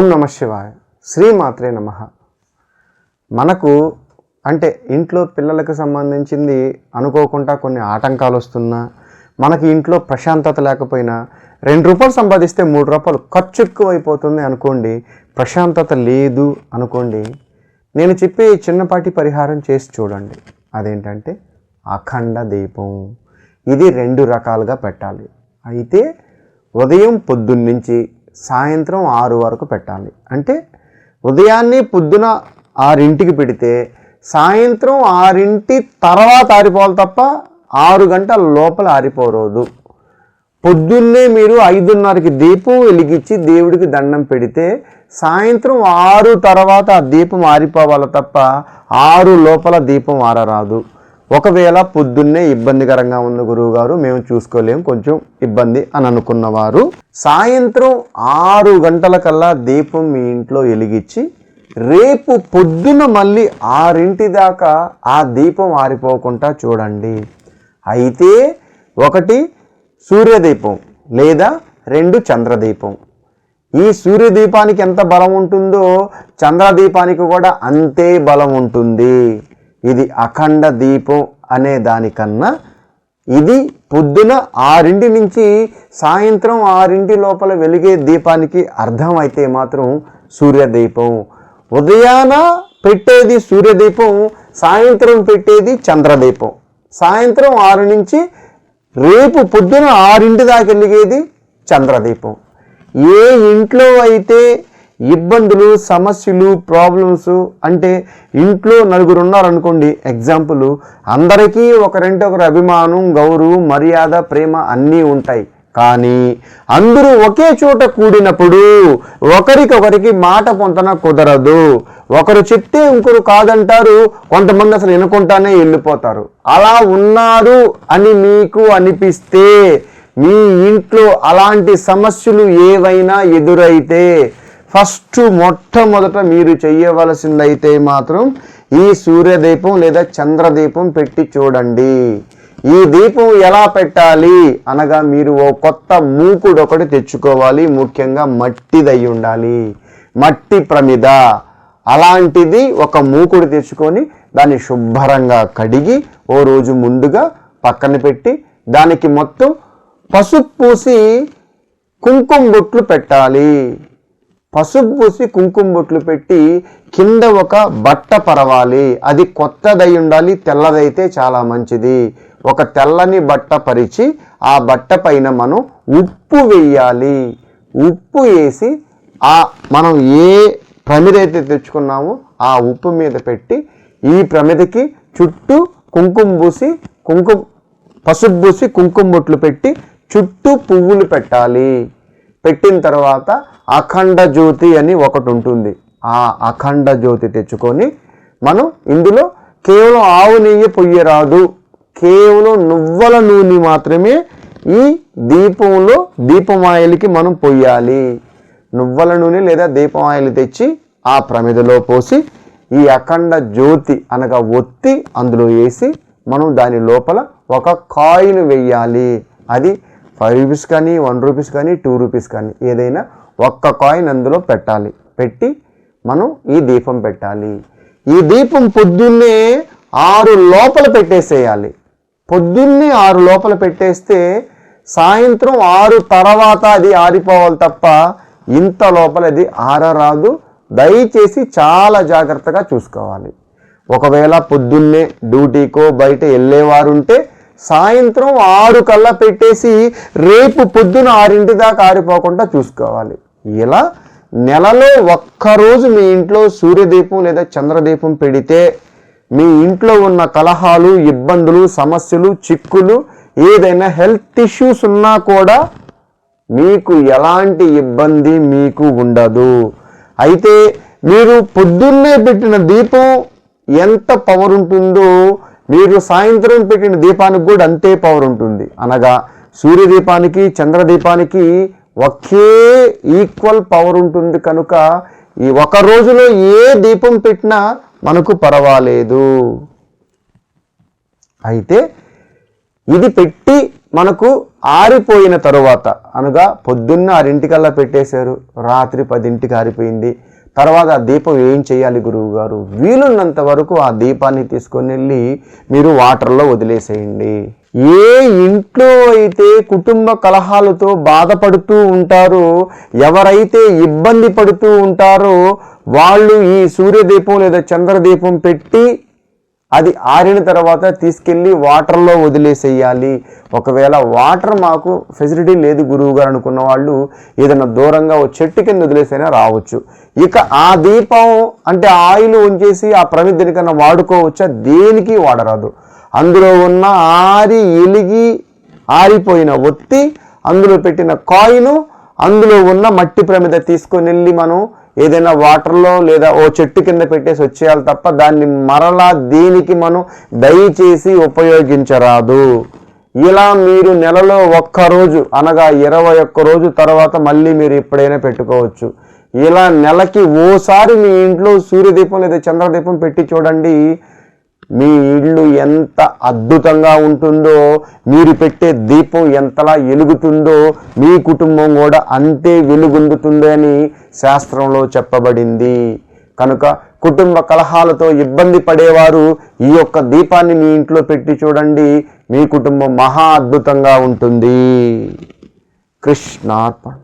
ఓం నమ శివాయ. శ్రీమాత్రే నమ. మనకు అంటే ఇంట్లో పిల్లలకు సంబంధించింది అనుకోకుండా కొన్ని ఆటంకాలు వస్తున్నా మనకి ఇంట్లో ప్రశాంతత లేకపోయినా రెండు రూపాయలు సంపాదిస్తే మూడు రూపాయలు ఖర్చు ఎక్కువ అయిపోతుంది అనుకోండి ప్రశాంతత లేదు అనుకోండి నేను చెప్పే చిన్నపాటి పరిహారం చేసి చూడండి. అదేంటంటే అఖండ దీపం. ఇది రెండు రకాలుగా పెట్టాలి. అయితే ఉదయం పొద్దున్నుంచి సాయంత్రం ఆరు వరకు పెట్టాలి. అంటే ఉదయాన్నే పొద్దున ఆరింటికి పెడితే సాయంత్రం ఆరింటి తర్వాత ఆరిపోవాలి తప్ప ఆరు గంటల లోపల ఆరిపోరోదు. పొద్దున్నే మీరు ఐదున్నరకి దీపం వెలిగించి దేవుడికి దండం పెడితే సాయంత్రం ఆరు తర్వాత ఆ దీపం ఆరిపోవాలి తప్ప ఆరు లోపల దీపం ఆరరాదు. ఒకవేళ పొద్దున్నే ఇబ్బందికరంగా ఉన్న గురువు గారు మేము చూసుకోలేము కొంచెం ఇబ్బంది అని అనుకున్నవారు సాయంత్రం ఆరు గంటలకల్లా దీపం మీ ఇంట్లో వెలిగించి రేపు పొద్దున మళ్ళీ ఆరింటి దాకా ఆ దీపం ఆరిపోకుండా చూడండి. అయితే ఒకటి సూర్యదీపం లేదా రెండు చంద్రదీపం. ఈ సూర్యదీపానికి ఎంత బలం ఉంటుందో చంద్రదీపానికి కూడా అంతే బలం ఉంటుంది. ఇది అఖండ దీపం అనే దానికన్నా ఇది పొద్దున ఆరింటి నుంచి సాయంత్రం ఆరింటి లోపల వెలిగే దీపానికి అర్థం అయితే మాత్రం సూర్యదీపం. ఉదయాన పెట్టేది సూర్యదీపం సాయంత్రం పెట్టేది చంద్రదీపం. సాయంత్రం ఆరు నుంచి రేపు పొద్దున ఆరింటి దాకా వెలిగేది చంద్రదీపం. ఏ ఇంట్లో అయితే ఇబ్బందులు సమస్యలు ప్రాబ్లమ్స్ అంటే ఇంట్లో నలుగురు ఉన్నారనుకోండి ఎగ్జాంపుల్ అందరికీ ఒకరంటే ఒకరు అభిమానం గౌరవం మర్యాద ప్రేమ అన్నీ ఉంటాయి. కానీ అందరూ ఒకే చోట కూడినప్పుడు ఒకరికొకరికి మాట పొంతన కుదరదు. ఒకరు చెప్తే ఇంకొకరు కాదంటారు కొంతమంది అసలు వినుకుంటానే వెళ్ళిపోతారు. అలా ఉన్నారు అని మీకు అనిపిస్తే మీ ఇంట్లో అలాంటి సమస్యలు ఏవైనా ఎదురైతే ఫస్ట్ మొట్టమొదట మీరు చెయ్యవలసిందైతే మాత్రం ఈ సూర్యదీపం లేదా చంద్రదీపం పెట్టి చూడండి. ఈ దీపం ఎలా పెట్టాలి అనగా మీరు ఓ కొత్త మూకుడు ఒకటి తెచ్చుకోవాలి. ముఖ్యంగా మట్టిదై ఉండాలి. మట్టి ప్రమిద. అలాంటిది ఒక మూకుడు తెచ్చుకొని దాన్ని శుభ్రంగా కడిగి ఓ రోజు ముందుగా పక్కన పెట్టి దానికి మొత్తం పసుపు పూసి కుంకుమ బొట్లు పెట్టాలి. పసుపు పూసి కుంకుమ బొట్లు పెట్టి కింద ఒక బట్ట పరవాలి. అది కొత్తదై ఉండాలి తెల్లదైతే చాలా మంచిది. ఒక తెల్లని బట్ట పరిచి ఆ బట్ట పైన మనం ఉప్పు వేయాలి. ఉప్పు వేసి ఆ మనం ఏ ప్రమిదైతే తెచ్చుకున్నామో ఆ ఉప్పు మీద పెట్టి ఈ ప్రమిదకి చుట్టూ కుంకుమ పూసి కుంకుమ పసుపు పూసి కుంకుమ బొట్లు పెట్టి చుట్టూ పువ్వులు పెట్టాలి. పెట్టిన తర్వాత అఖండ జ్యోతి అని ఒకటి ఉంటుంది. ఆ అఖండ జ్యోతి తెచ్చుకొని మనం ఇందులో కేవలం ఆవు నెయ్యి పొయ్యరాదు కేవలం నువ్వుల నూనె మాత్రమే ఈ దీపంలో దీపమాయలకి మనం పొయ్యాలి. నువ్వుల నూనె లేదా దీపమాయలు తెచ్చి ఆ ప్రమిదలో పోసి ఈ అఖండ జ్యోతి అనగా ఒత్తి అందులో వేసి మనం దాని లోపల ఒక కాయిన్ వెయ్యాలి అది ఫైవ్ రూపీస్ కానీ వన్ రూపీస్ కానీ టూ రూపీస్ కానీ ఏదైనా ఒక్క కాయిన్ అందులో పెట్టాలి. పెట్టి మనం ఈ దీపం పెట్టాలి. ఈ దీపం పొద్దున్నే ఆరు లోపల పెట్టేసేయాలి. పొద్దున్నే ఆరు లోపల పెట్టేస్తే సాయంత్రం ఆరు తర్వాత అది ఆరిపోవాలి తప్ప ఇంత లోపల అది ఆరరాదు. దయచేసి చాలా జాగ్రత్తగా చూసుకోవాలి. ఒకవేళ పొద్దున్నే డ్యూటీకో బయట వెళ్ళేవారుంటే సాయంత్రం ఆరు కల్లా పెట్టేసి రేపు పొద్దున ఆరింటి దాకా ఆరిపోకుండా చూసుకోవాలి. ఇలా నెలలో ఒక్కరోజు మీ ఇంట్లో సూర్యదీపం లేదా చంద్రదీపం పెడితే మీ ఇంట్లో ఉన్న కలహాలు ఇబ్బందులు సమస్యలు చిక్కులు ఏదైనా హెల్త్ ఇష్యూస్ ఉన్నా కూడా మీకు ఎలాంటి ఇబ్బంది మీకు ఉండదు. అయితే మీరు పొద్దున్నే పెట్టిన దీపం ఎంత పవర్ ఉంటుందో మీరు సాయంత్రం పెట్టిన దీపానికి కూడా అంతే పవర్ ఉంటుంది. అనగా సూర్యదీపానికి చంద్రదీపానికి ఒకే ఈక్వల్ పవర్ ఉంటుంది కనుక ఈ ఒక రోజులో ఏ దీపం పెట్టినా మనకు పర్వాలేదు. అయితే ఇది పెట్టి మనకు ఆరిపోయిన తరువాత అనగా పొద్దున్న ఆరింటికల్లా పెట్టేశారు. రాత్రి పదింటికి ఆరిపోయింది. తర్వాత ఆ దీపం ఏం చేయాలి గురువు గారు వీలున్నంత వరకు ఆ దీపాన్ని తీసుకొని వెళ్ళి మీరు వాటర్లో వదిలేసేయండి. ఏ ఇంట్లో అయితే కుటుంబ కలహాలతో బాధపడుతూ ఉంటారో ఎవరైతే ఇబ్బంది పడుతూ ఉంటారో వాళ్ళు ఈ సూర్యదీపం లేదా చంద్రదీపం పెట్టి అది ఆరిన తర్వాత తీసుకెళ్ళి వాటర్లో వదిలేసేయాలి. ఒకవేళ వాటర్ మాకు ఫెసిలిటీ లేదు గురువు గారు అనుకున్న వాళ్ళు ఏదైనా దూరంగా ఓ చెట్టు కింద వదిలేసైనా రావచ్చు. ఇక ఆ దీపం అంటే ఆయిల్ ఉంచేసి ఆ ప్రమిద దేనికన్నా వాడుకోవచ్చా? దేనికి వాడరాదు. అందులో ఉన్న ఆరి ఎలిగి ఆరిపోయిన ఒత్తి అందులో పెట్టిన కాయిను అందులో ఉన్న మట్టి ప్రమిద తీసుకొని వెళ్ళి మనం ఏదైనా వాటర్లో లేదా ఓ చెట్టు కింద పెట్టేసి వచ్చేయాలి తప్ప దాన్ని మరలా దీనికి మనం దయచేసి ఉపయోగించరాదు. ఇలా మీరు నెలలో ఒక్క రోజు అనగా ఇరవై ఒక్క రోజు తర్వాత మళ్ళీ మీరు ఎప్పుడైనా పెట్టుకోవచ్చు. ఇలా నెలకి ఓసారి మీ ఇంట్లో సూర్యదీపం లేదా చంద్రదీపం పెట్టి చూడండి. మీ ఇల్లు ఎంత అద్భుతంగా ఉంటుందో మీరు పెట్టే దీపం ఎంతలా వెలుగుతుందో మీ కుటుంబం కూడా అంతే వెలుగుందుతుందని శాస్త్రంలో చెప్పబడింది. కనుక కుటుంబ కలహాలతో ఇబ్బంది పడేవారు ఈ యొక్క దీపాన్ని మీ ఇంట్లో పెట్టి చూడండి మీ కుటుంబం మహా అద్భుతంగా ఉంటుంది. కృష్ణార్పణ.